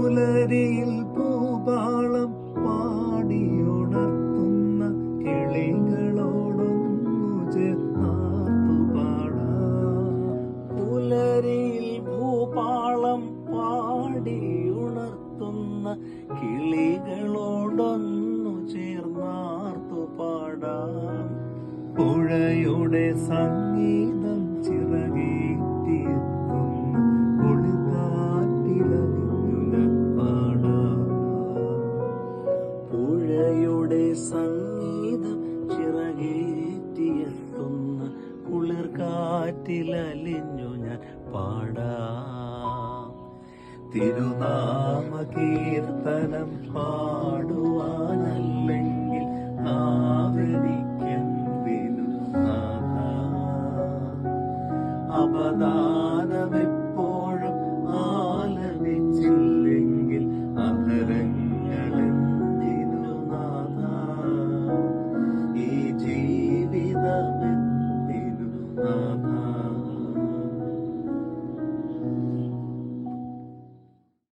പുലരിയിൽ പൂപാളം പാടിയുണർത്തുന്ന കിളികളോടൊന്നു ചേർന്നാർത്തു പാടാം. പുലരിയിൽ ഭൂപാളം പാടിയുണർത്തുന്ന കിളികളോടൊന്നു ചേർന്നാർത്തു പാടാം. പുഴയുടെ സംഗീതം പുഴയുടെ സംഗീതം ചിറകേറ്റിയെത്തുന്ന കുളിർ കാറ്റിലലിഞ്ഞു ഞാൻ പാടാ തിരുനാമ കീർത്തനം പാടുവാനല്ലെങ്കിൽ നാവെനിക്കെന്തിനു? അപദാ